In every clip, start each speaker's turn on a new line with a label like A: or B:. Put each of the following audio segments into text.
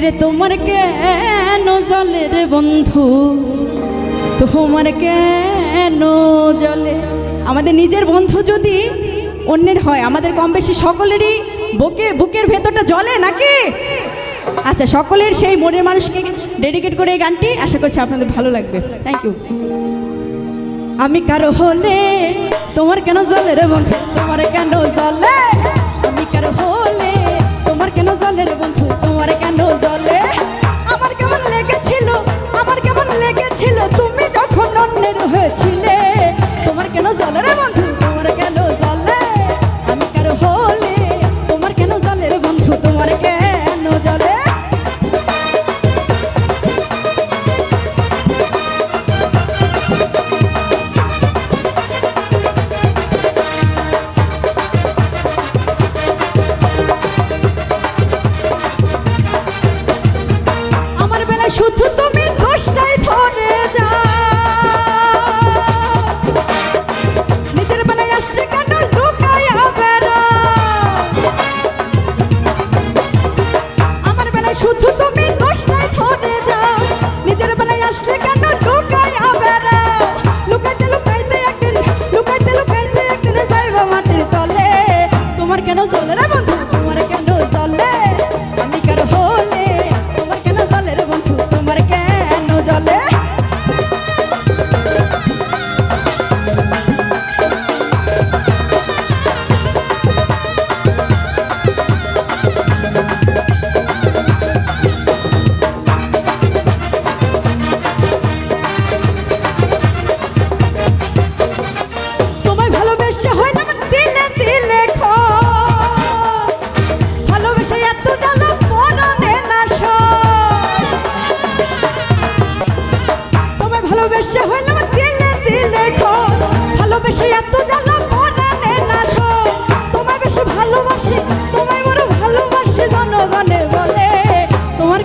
A: আরে তোমার কেন জলের বন্ধু? তোমার কেন জলে? আমাদের নিজের বন্ধু যদি অন্যের হয়, আমাদের কম বেশি সকলেরই বুকে বুকের ভেতরটা জলে নাকি? আচ্ছা সকলের সেই মনের মানুষকে ডেডিকেট করে এই গানটি আশা করছি আপনাদের ভালো লাগবে। থ্যাংক ইউ আমি কারও হলে তোমার কেন জলের বন্ধু? তোমার কেন জলে? 좋다.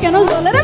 A: কেন জ্বলে রে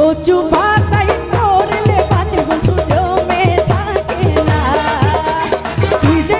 A: কচু পাতায় তোরলে পানি বুঝু জমে থাকে না। তুই যে